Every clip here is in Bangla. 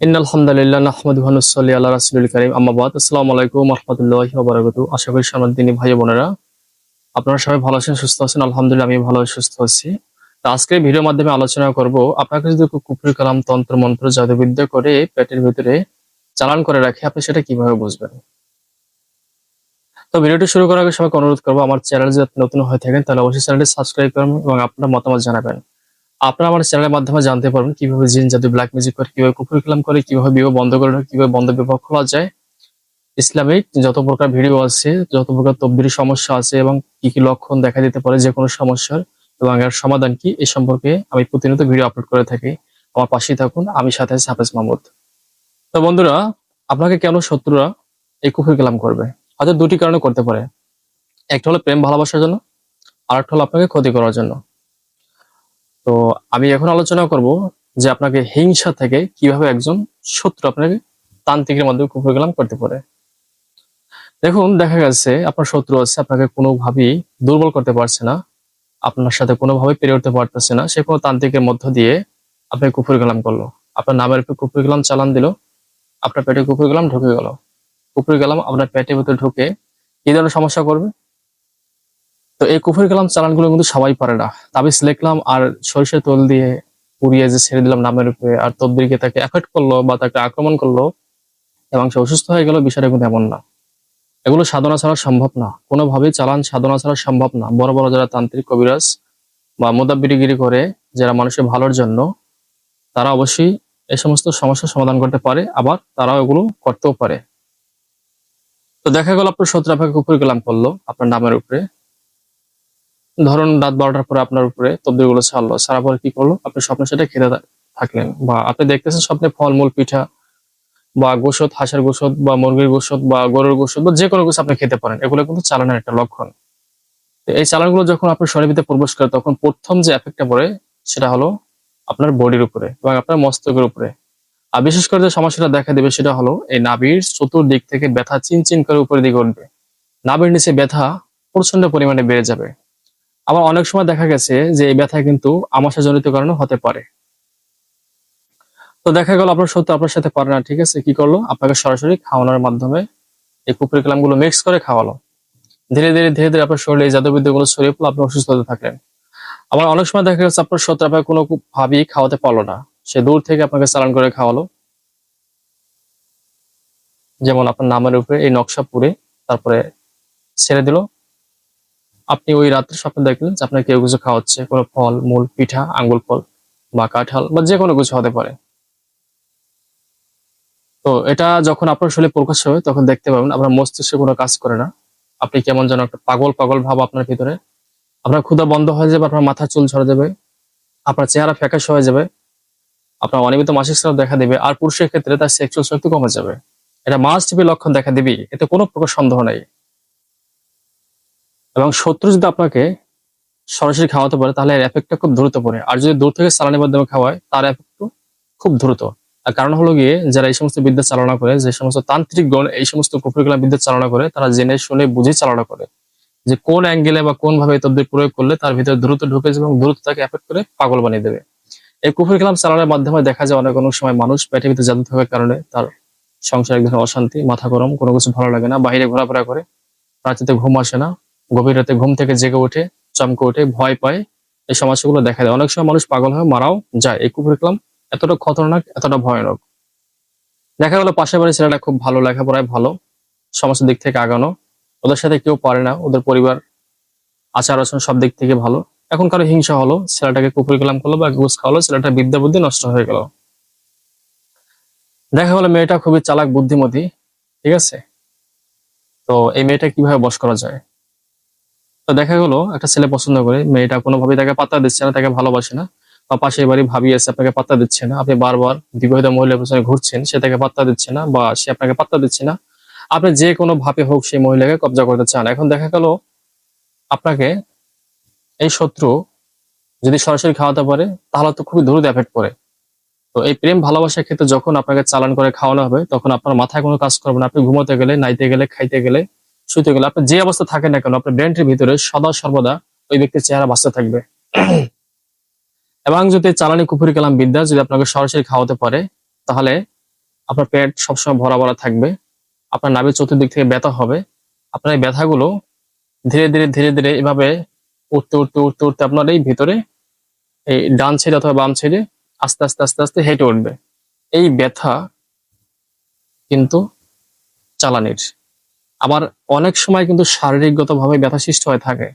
ইন আলহামদুলিল্লাহ নাহমাদু ওয়া নুসাল্লি আলা রাসূলিল কারীম। আম্মা বাদ, আসসালামু আলাইকুম আশা করি ভাই বোনেরা সবাই ভালো সুস্থ আছেন? আলহামদুলিল্লাহ আমি সুস্থ আছি। মাধ্যমে আলোচনা করব, আপনাকে যদি কেউ কুফরি কালাম, তন্ত্র, মন্ত্র, জাদুবিদ্যা করে পেটের ভিতরে চালান করে রাখে, আপনি সেটা কীভাবে বুঝবেন? তো ভিডিওটি শুরু করার আগে সবাইকে অনুরোধ করব, আমার চ্যানেল যদি নতুন হয়ে থাকেন, তাহলে অবশ্যই চ্যানেলটি সাবস্ক্রাইব করবেন এবং আপনার মতামত জানাবেন। আপনারা আমার চ্যানেলের মাধ্যমে জানতে পারবেন কীভাবে জিন জাদু ব্ল্যাক মিউজিক করে, কীভাবে কুকুর কালাম করে, কীভাবে বিবাহ বন্ধ করে কীভাবে বন্ধ বিবাহ খোলা যায়। ইসলামিক যত প্রকার ভিডিও আছে, যত প্রকার তব্বির সমস্যা আছে এবং কি কি লক্ষণ দেখা দিতে পারে যে কোনো সমস্যার এবং এর সমাধান কি এই সম্পর্কে আমি প্রতিনিয়ত ভিডিও আপলোড করে থাকি। আমার পাশেই থাকুন, আমি সাথে আছি হাফেজ মাহমুদ তো বন্ধুরা, আপনাকে কেন শত্রুরা এই কুকুর কালাম করবে? হয়তো দুটি কারণে করতে পারে। একটা হলো প্রেম ভালোবাসার জন্য আর একটা হলো আপনাকে ক্ষতি করার জন্য। তো আমি এখন আলোচনা করব যে আপনাকে হিংসা থেকে কীভাবে একজন শত্রু আপনাকে তান্ত্রিকের মাধ্যমে কুকুর কালাম করতে পারে। দেখুন, দেখা গেছে আপনার শত্রু আছে, আপনাকে কোনোভাবেই দুর্বল করতে পারছে না, আপনার সাথে কোনোভাবে পেরে উঠতে পারতেছে না, সে কোনো তান্ত্রিকের মধ্য দিয়ে আপনাকে কুকুর কালাম করল। আপনার নামের উপর কুকুর কালাম চালান দিল, আপনার পেটে কুকুর গেলাম ঢুকে গেল। কুকুর গেলাম আপনার পেটের ভিতরে ঢুকে কি ধরনের সমস্যা করবে? তো এই কুফুরি কালাম চালানগুলো কিন্তু সবাই পারে না। তাবিজ লিখলাম আর সরিষার তোল দিয়ে পুড়িয়ে যে ছেড়ে দিলাম নামের উপরে, আর তদ্বিরকে তাকে এফেক্ট করল বা তাকে আক্রমণ করল এবং সে অসুস্থ হয়ে গেল, বিষয়টা কিন্তু এমন না। এগুলো সাধনা ছাড়া সম্ভব না। কোনোভাবেই চালান সাধনা ছাড়া সম্ভব না। বড় বড় যারা তান্ত্রিক কবিরাজ বা মোদাবিরিগিরি করে, যারা মানুষের ভালোর জন্য, তারা অবশ্যই এই সমস্ত সমস্যার সমাধান করতে পারে। আবার তারাও এগুলো করতেও পারে। তো দেখা গেল আপনার শত্রু আপনাকে কালাম করল আপনার নামের উপরে। ধরুন রাত বারোটার পরে আপনার উপরে তবদিরগুলো ছাড়লো ছাড়ার পরে কি করল? আপনি স্বপ্নে সেটা খেতে থাকলেন। বা আপনি দেখতেছেন স্বপ্নে ফলমূল, পিঠা, বা গোসত হাঁসের গোসত বা মুরগির গোসত বা গরুর গোসত বা যে কোনো কিছু আপনি খেতে পারেন। এগুলো কিন্তু চালানের একটা লক্ষণ। এই চালানগুলো যখন আপনার শরীরের ভিতরে প্রবেশ করে, তখন প্রথম যে এফেক্টটা পড়ে, সেটা হলো আপনার বডির উপরে এবং আপনার মস্তকের উপরে। আর বিশেষ করে যে সমস্যাটা দেখা দেবে, সেটা হলো এই নাভির চতুর্দিক থেকে ব্যথা চিনচিন করে উপরের দিকে উঠবে। নাভির নিচে ব্যথা প্রচণ্ড পরিমাণে বেড়ে যাবে। আবার অনেক সময় দেখা গেছে যে এই ব্যথা কিন্তু আমাশা জনিত কারণে হতে পারে। তো দেখা গেল আপনার সত্য আপনার সাথে পারে না, ঠিক আছে? কি করল? আপনাকে সরাসরি খাওয়ানোর মাধ্যমে এই কুকুরেরগুলো মিক্স করে খাওয়ালো। ধীরে ধীরে ধীরে ধীরে আপনার শরীরে এই জাদুবিদ্যা গুলো ছড়িয়ে পড়ল, আপনি অসুস্থ হতে থাকলেন। আবার অনেক সময় দেখা গেছে আপনার সত্য আপনাকে কোনো ভাবেই খাওয়াতে পারল না। সে দূর থেকে আপনাকে চালান করে খাওয়ালো। যেমন আপনার নামের উপরে এই নকশা পুরে তারপরে ছেড়ে দিল। আপনি ওই রাত্রে স্বপ্নে দেখলেন যে আপনার কেউ কিছু খাওয়াচ্ছে, কোনো ফল, মূল, পিঠা আঙ্গুল ফল বা কাঁঠাল বা যে কোনো কিছু হতে পারে। তো এটা যখন আপনার শরীরে প্রকাশ হয় তখন দেখতে পাবেন আপনার মস্তিষ্কে কোনো কাজ করে না। আপনি কেমন যেন একটা পাগল পাগল ভাব আপনার ভিতরে। আপনার ক্ষুধা বন্ধ হয়ে যাবে, আপনার মাথা চুল ঝরে যাবে, আপনার চেহারা ফ্যাকাশ হয়ে যাবে, আপনার অনিয়মিত মাসিক স্রাব দেখা দিবে, আর পুরুষের ক্ষেত্রে তার সেক্সুয়াল শক্তি কমে যাবে। এটা মাস্ট বি লক্ষণ দেখা দিবি, এতে কোনো প্রকার সন্দেহ নেই। এবং শত্রু যদি আপনাকে সরাসরি খাওয়াতে পারে, তাহলে এর এফেক্টটা খুব দ্রুত পড়ে। আর যদি দূর থেকে চালানোর মাধ্যমে খাওয়ায়, তার এফেক্ট খুব দ্রুত। আর কারণ হলো গিয়ে, যারা এই সমস্ত বিদ্যা চালনা করে, যে সমস্ত তান্ত্রিক গণ, এই সমস্ত কুকুরগুলা বিদ্যা চালনা করে, তারা জেনে শুনে বুঝে চালনা করে যে কোন অ্যাঙ্গেলে বা কোন ভাবে তদ্বির প্রয়োগ করলে তার ভিতরে দ্রুত ঢুকে এবং দ্রুত তাকে এফেক্ট করে পাগল বানিয়ে দেবে। এই কুকুর কালাম চালানোর মাধ্যমে দেখা যায় অনেক অনেক সময় মানুষ পেটের ভিতরে জাদু থাকার কারণে তার সংসার এক ধরনের অশান্তি, মাথা গরম, কোনো কিছু ভালো লাগে না, বাইরে ঘোরাফেরা করে, রাত্রিতে ঘুম আসে না গভীর রাতে ঘুম থেকে জেগে ওঠে চমকে ওঠে ভয় পায় এই সমস্যাগুলো দেখা যায় অনেক সময় মানুষ পাগল হয়ে মারাও যায়। এই কুকুর কালাম এতটা খতরনাক, এতটা ভয়ানক। দেখা গেলো পাশের বাড়ির ছেলেটা খুব ভালো লেখাপড়ায় ভালো সমস্ত দিক থেকে আগানো। ওদের সাথে কেউ পারে না, ওদের পরিবার, আচার আচরণ সব দিক থেকে ভালো। এখন কারও হিংসা হলো, ছেলেটাকে কুকুর কালাম করল বা ঘুষ খাওয়ালো ছেলেটা বিদ্যা বুদ্ধি নষ্ট হয়ে গেল। দেখা গেলো মেয়েটা খুবই চালাক, বুদ্ধিমতী, ঠিক আছে? তো এই মেয়েটা কীভাবে বশ করা যায়? তো দেখা গেলো, একটা ছেলে পছন্দ করে, মেয়েটা কোনোভাবেই তাকে পাত্তা দিচ্ছে না, তাকে ভালোবাসে না। বা পাশের বাড়ি ভাবি আছে, আপনাকে পাত্তা দিচ্ছে না। আপনি বারবার বিবাহিত মহিলার পেছনে ঘুরছেন, সে তাকে পাত্তা দিচ্ছে না বা সে আপনাকে পাত্তা দিচ্ছে না। আপনি যে কোনো ভাবে হোক, সেই মহিলাকে কবজা করতে চান। এখন দেখা গেল, আপনাকে এই শত্রু যদি সরাসরি খাওয়াতে পারে, তাহলে তো খুবই দ্রুত এফেক্ট করে তো এই প্রেম ভালোবাসার ক্ষেত্রে যখন আপনাকে চালান করে খাওয়ানো হবে, তখন আপনার মাথায় কোনো কাজ করবে না। আপনি ঘুমোতে গেলে, নাইতে গেলে, খাইতে গেলে শুতে গেলে আপনি যে অবস্থা থাকেন না কেন, আপনার ব্রেনটির ভিতরে সদা সর্বদা ওই ব্যক্তির চেহারা বাঁচতে থাকবে। এবং যদি চালানি কুপুরি কালাম বিদ্যা যদি আপনাকে সরাসরি খাওয়াতে পারে, তাহলে আপনার পেট সবসময় ভরা ভরা থাকবে, আপনার নাভির চতুর্দিক থেকে ব্যথা হবে, আপনার এই ব্যথাগুলো ধীরে ধীরে ধীরে ধীরে এভাবে উঠতে উঠতে উঠতে উঠতে আপনার এই ভিতরে এই ডান ছেড়ে অথবা বাম ছেড়ে আস্তে আস্তে আস্তে আস্তে হেঁটে উঠবে। এই ব্যথা কিন্তু চালানির। আবার অনেক সময় কিন্তু শারীরিকগতভাবে ব্যথা সৃষ্টি হয়ে থাকে।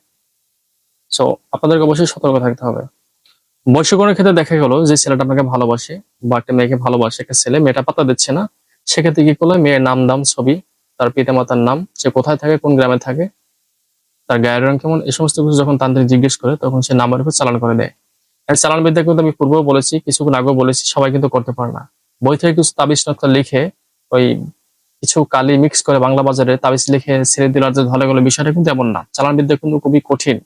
সো আপনাদেরকে অবশ্যই সতর্ক থাকতে হবে। বৈশ্যকরণের ক্ষেত্রে দেখা গেল যে ছেলেটা আপনাকে ভালোবাসে বা একটা মেয়েকে ভালোবাসে, একটা ছেলে মেয়েটা পাতা দিচ্ছে না, সেক্ষেত্রে কি করল? মেয়ের নাম, দাম, ছবি, তার পিতামাতার নাম, সে কোথায় থাকে, কোন গ্রামে থাকে, তার গায়ের রং কেমন এই সমস্ত কিছু যখন তান্ত্রিক জিজ্ঞেস করে, তখন সে নাম্বার উপর চালান করে দেয়। আর চালান বিদ্যা কিন্তু আমি পূর্বেও বলেছি, কিছুক্ষণ আগেও বলেছি, সবাই কিন্তু করতে পারে না। বই থেকে কিছু তাবিজ লিখে ওই কিছু কালি মিক্স করে বাংলা বাজারে তাবিজ লিখে ছেড়ে দিলার যে ধরে গেলো বিষয়টা কিন্তু এমন না। চালান বিদ্যা কিন্তু খুবই কঠিন।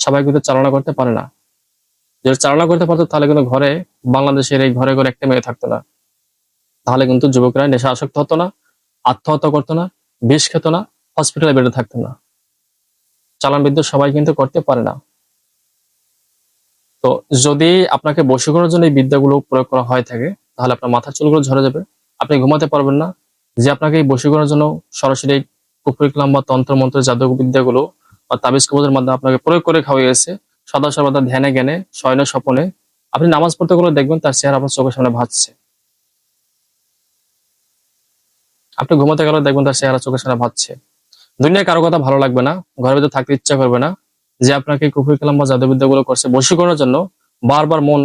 সবাই কিন্তু চালনা করতে পারে না। যদি চালনা করতে পারতো তাহলে কিন্তু ঘরে, বাংলাদেশের এই ঘরে ঘরে একটা মেয়ে থাকতো না। তাহলে কিন্তু যুবকরা নেশা আসক্ত হতো না, আত্মহত্যা করতো না, বিষ খেত না হসপিটালে বেডে থাকতো না। চালান বিদ্যুৎ সবাই কিন্তু করতে পারে না। তো যদি আপনাকে বশীকরণের জন্য এই বিদ্যাগুলো প্রয়োগ করা হয় থাকে, তাহলে আপনার মাথার চুলগুলো ঝরে যাবে। আপনি ঘুমাতে পারবেন না যে আপনাকে এই বশীকরণের জন্য সরাসরি কুপুরিকলাম বা তন্ত্র, মন্ত্র, জাদু বিদ্যাগুলো বা তাবিজ কবজের মাধ্যমে আপনাকে প্রয়োগ করে খাওয়াইয়েছে সদা সর্বদা ধ্যানে, জ্ঞানে, শয়নে, স্বপনে। আপনি নামাজ পড়তে গেলে দেখবেন তার চেহারা আপনার চোখের সামনে ভাসছে। আপনি ঘুমাতে গেলে দেখবেন তার চেহারা চোখের সামনে ভাসছে। দুনিয়ায় কারও কথা ভালো লাগবে না, ঘরের ভিতরে থাকতে ইচ্ছা করবে না। যে আপনাকে কুকুর কালাম বা জাদুবিদ্যা গুলো করছে বশীকরণের জন্য বারবার মন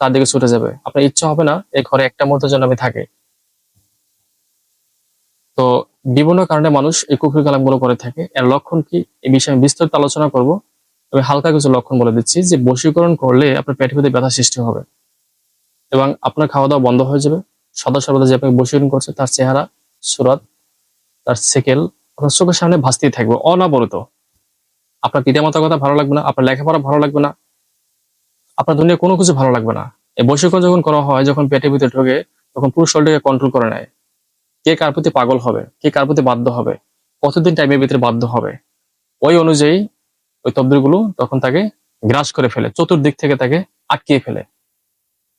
তার দিকে ছুটে যাবে। আপনার ইচ্ছা হবে না, এই ঘরে একটা মুহূর্তের জন্য আমি থাকি। তো বিভিন্ন কারণে মানুষ এই কুকুর কালামগুলো করে থাকে। এর লক্ষণ কি? এই বিষয়ে আমি বিস্তারিত আলোচনা করব। আমি হালকা কিছু লক্ষণ বলে দিচ্ছি যে বশীকরণ করলে আপনার পেটের ভিতরে ব্যথা সৃষ্টি হবে এবং আপনার খাওয়া দাওয়া বন্ধ হয়ে যাবে। সদা সর্বদা যে আপনাকে বশীকরণ করছে তার চেহারা, সুরাত, তার সেকেল আপনার চোখের সামনে ভাসতেই থাকবে, অনাবরত। আপনার পিতা মাতার কথা ভালো লাগবে না, আপনার লেখাপড়া ভালো লাগবে না, আপনার দুনিয়া কোনো কিছু ভালো লাগবে না। এই বৈশিকরণ যখন করা হয়, যখন পেটের ভিতরে ঢোকে, তখন পুরো শরীরটাকে কন্ট্রোল করে নেয়। কে কার প্রতি পাগল হবে, কে কার প্রতি বাধ্য হবে, কতদিন টাইমের ভিতরে বাধ্য হবে, ওই অনুযায়ী ওই তবদিরগুলো তখন তাকে গ্রাস করে ফেলে, চতুর্দিক থেকে তাকে আটকিয়ে ফেলে।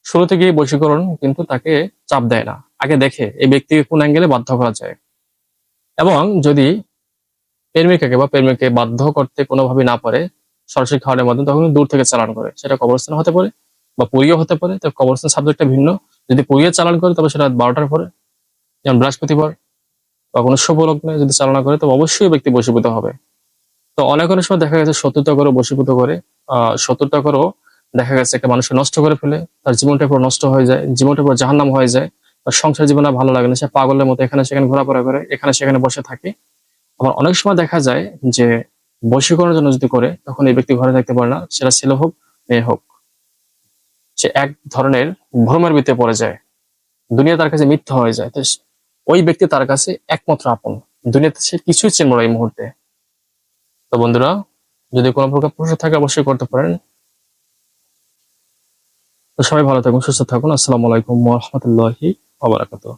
শুরু থেকে বৈশীকরণ কিন্তু তাকে চাপ দেয় না। আগে দেখে এই ব্যক্তিকে কোন অ্যাঙ্গেলে বাধ্য করা যায়। এবং যদি প্রেমিকাকে বা প্রেমিককে বাধ্য করতে কোনোভাবে না পারে, সরাসরি খাওয়ানোর মাধ্যমে তখন দূর থেকে চালান করে। সেটা কবরস্থান হতে পারে বা পুরীও হতে পারে। তো কবরস্থান সাবজেক্টটা ভিন্ন। যদি পুরিয়ে চালান করে, তবে সেটা বারোটার পরে যেমন বৃহস্পতিবার বা কোনো শুভ লগ্নে যদি চালনা করে, তবে অবশ্যই ব্যক্তি বসীভূত হবে। তো অনেক অনেক সময় দেখা গেছে শত্রুতা করে বসীভূত করে। আহ শত্রুতা করেও দেখা গেছে একটা মানুষকে নষ্ট করে ফেলে, তার জীবনটা পুরো নষ্ট হয়ে যায়, জীবনটা পুরো জাহান্নাম হয়ে যায়, তার সংসার জীবনে ভালো লাগে না। সে পাগলের মতো এখানে সেখানে ঘোরাফেরা করে, এখানে সেখানে বসে থাকে। আবার অনেক সময় দেখা যায় যে বশীকরণের জন্য যদি করে, তখন এই ব্যক্তি ঘরে থাকতে পারে না, সেটা ছেলে হোক, মেয়ে হোক। সে এক ধরনের ভ্রমের ভিতরে পড়ে যায়। দুনিয়া তার কাছে মিথ্যা হয়ে যায়। ওই ব্যক্তি তার কাছে একমাত্র আপন। দুনিয়াতে সে কিছুই চিনব না এই মুহূর্তে। তো বন্ধুরা, যদি কোনো প্রকার প্রশ্ন থাকে, অবশ্যই করতে পারেন। তো সবাই ভালো থাকুন, সুস্থ থাকুন। আসসালামু আলাইকুম রহমতুল্লাহি আবরাকাতুহ